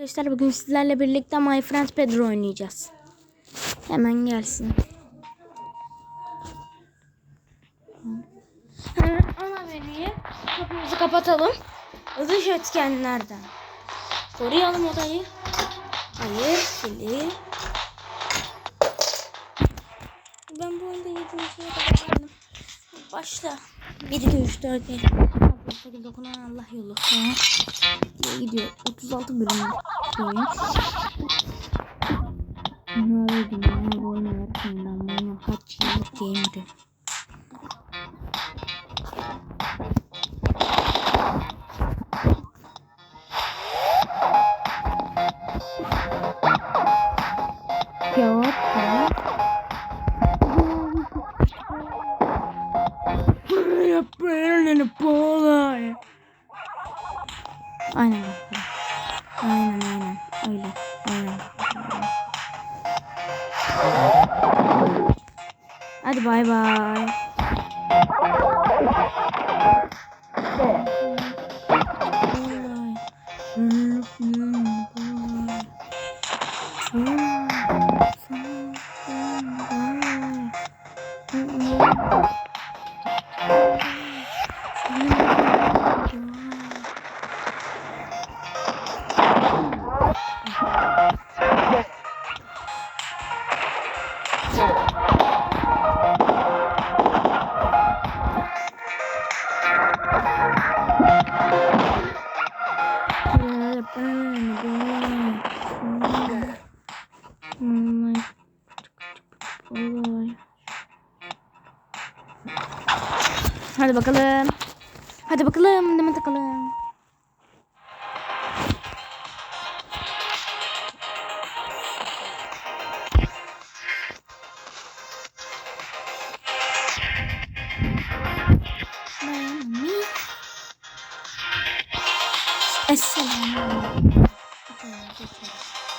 Arkadaşlar bugün sizlerle birlikte My Friends Pedro oynayacağız. Hemen gelsin. Hemen ana menüye kapımızı kapatalım. Dış etkenlerden. Koruyalım odayı. Hayır, kili. Ben bu oyunda 7.ye kadar geldim. Başla. 1, 2, 3, 4, 5, 6, 8, 9, 10, Allah yolu. Diye gidiyor. 36 bölüm oyun. Ne öyle ya? Bu oyunu öğretmeyin. Ben bu oyunu kaç yıllık game'di. Cevap da. Öyle. Aynen. Hadi bay bay. Hadi bakalım. Hadi bakalım. Deme takalım. Esselamu Hemen.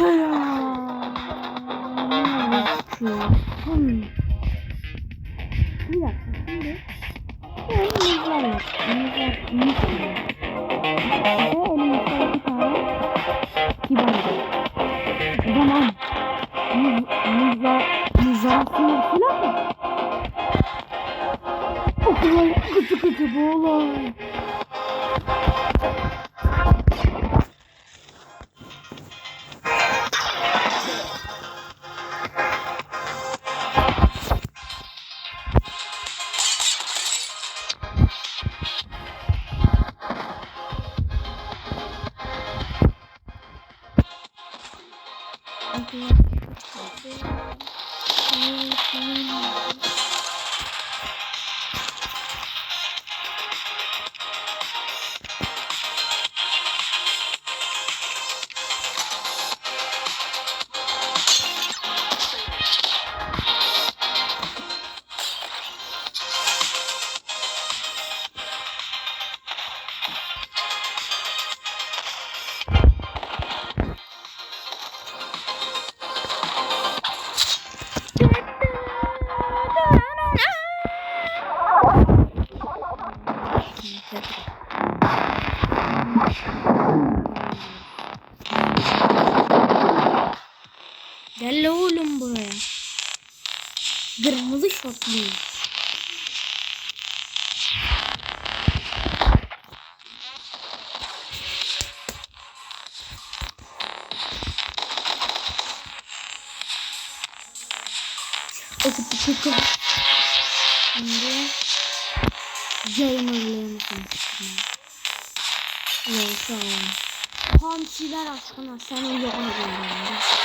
Hmm. Bir dakika şimdi. Yani muzlar yok. Muzlar, muz yiyor. Ve elimizde iki tane kibar var. O zaman muz, muzlar, muzlar sınır filan mı? O kadar kötü kötü bu olay. Gel Kırmızı şortlu. Okut okut. Şimdi Gamer'larımızın Neyse Hamsiler aşkına sen o yoğun görüyorsun.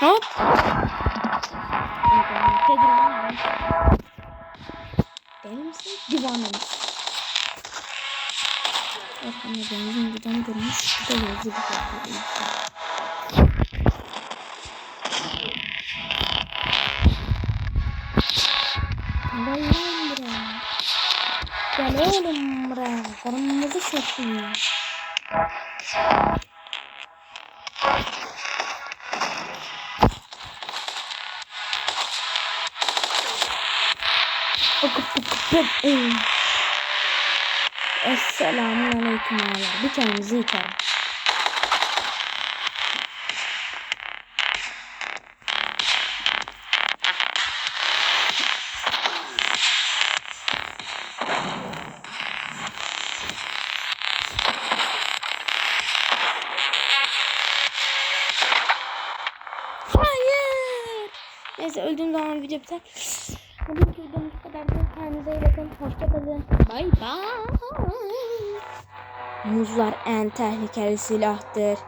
Hop. Pedro'nun Deli misin? Divanlamış. Bak bana benzin giden durmuş. Bu da yazı bir bakıyor. Gel lan buraya. Gel oğlum buraya. Kırmızı şortlu. Bakıp ağalar. Bir kendimizi yıkarım. Neyse öldüğüm zaman video biter. Bugünkü videomuz bu kadardı. Kendinize iyi bakın. Hoşçakalın. Bay bay. Muzlar en tehlikeli silahtır.